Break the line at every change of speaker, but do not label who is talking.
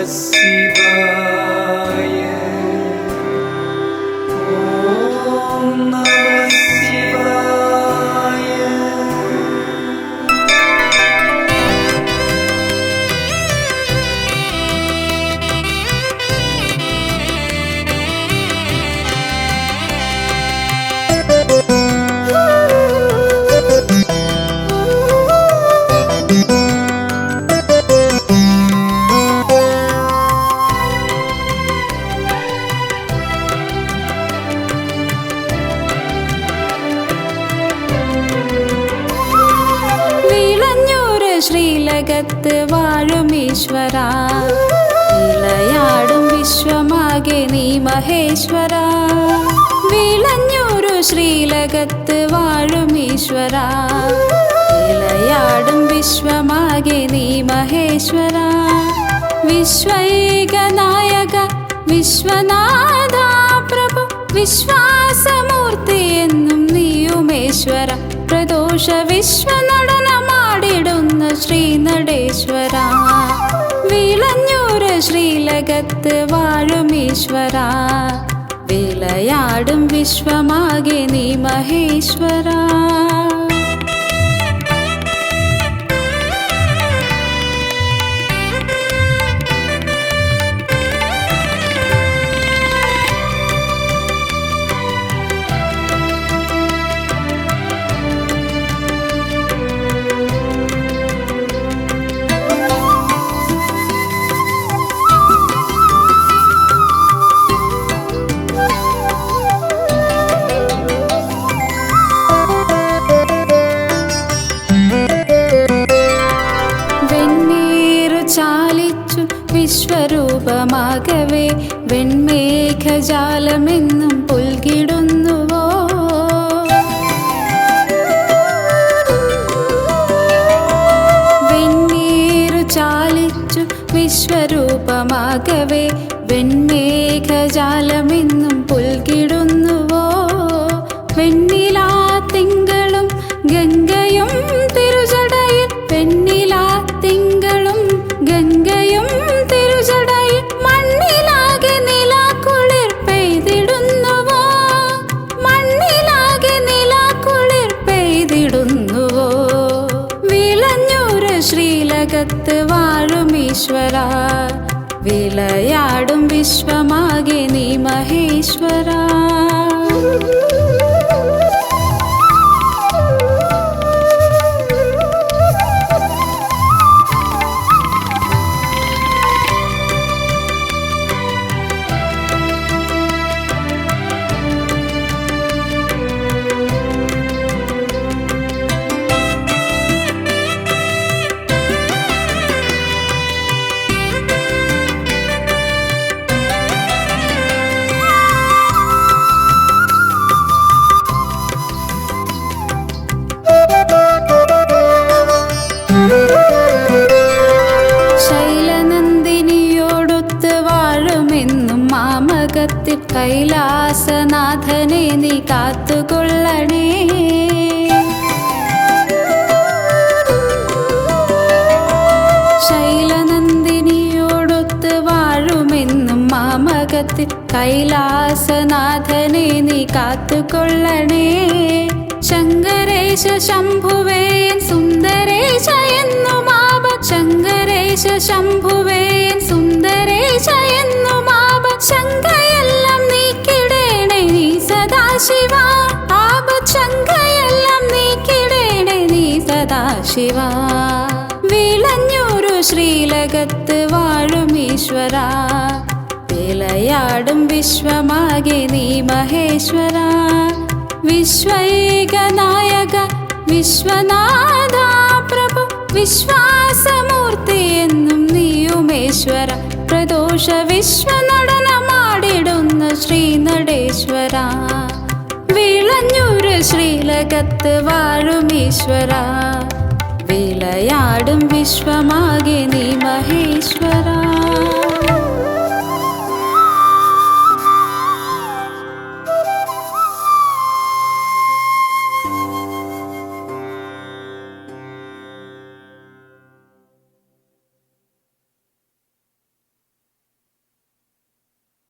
assim ശ്രീലകത്ത് വാഴും ഈശ്വര. വിളയാടും വിശ്വമാകെ നീ മഹേശ്വര. വിളഞ്ഞൂരു ശ്രീലകത്ത് വാഴും ഈശ്വര. വിളയാടും വിശ്വമാകെ നീ മഹേശ്വര. വിശ്വൈക നായക വിശ്വനാഥ പ്രഭു വിശ്വാസമൂർത്തി എന്നും നീ നീയുമേശ്വര. പ്രദോഷ വിശ്വനടനമാടിടുന്ന ശ്രീനടേശ്വര. വിളഞ്ഞൂര് ശ്രീലകത്ത് വാഴും ഈശ്വര. വിളയാടും വിശ്വമാകെ നീ മഹേശ്വര. വിശ്വരൂപമാകവേ വെൺമേഘജാലമെന്നും പുൽകിടുന്നുവോ? വെണ്ണീരു ചാലിച്ചു വിശ്വരൂപമാകവേ വെൺമേഘജാലമെന്നും പുൽകിടുന്നുവോ श्वरा विलयाडु विश्वमागेनि महेश्वरा കൈലാസനാഥനെ നീ കാത്തുകൊള്ളണേ. ശൈലനന്ദിനിയോടൊത്ത് വാഴുമെന്നും മാമകത്തിൽ കൈലാസനാഥനെ നീ കാത്തുകൊള്ളണേ. ശങ്കരേശ ശംഭുവേൻ സുന്ദരേശ എന്നു മാമ ശങ്കരേശ ശംഭുവേൻ സദാശിവ വിളഞ്ഞൂരു ശ്രീലകത്ത് വാഴും ഈശ്വര. വിളയാടും വിശ്വമാകെ നീ മഹേശ്വര. വിശ്വൈക നായക വിശ്വനാഥ പ്രഭു വിശ്വാസമൂർത്തി എന്നും നീ നീയുമേശ്വര പ്രദോഷ വിശ്വനടനമാടിടുന്ന ശ്രീനടേശ്വര. വിളഞ്ഞൂര് ശ്രീലകത്ത് വാഴും ഈശ്വര. विलया विश्वमागिनी महेश्वर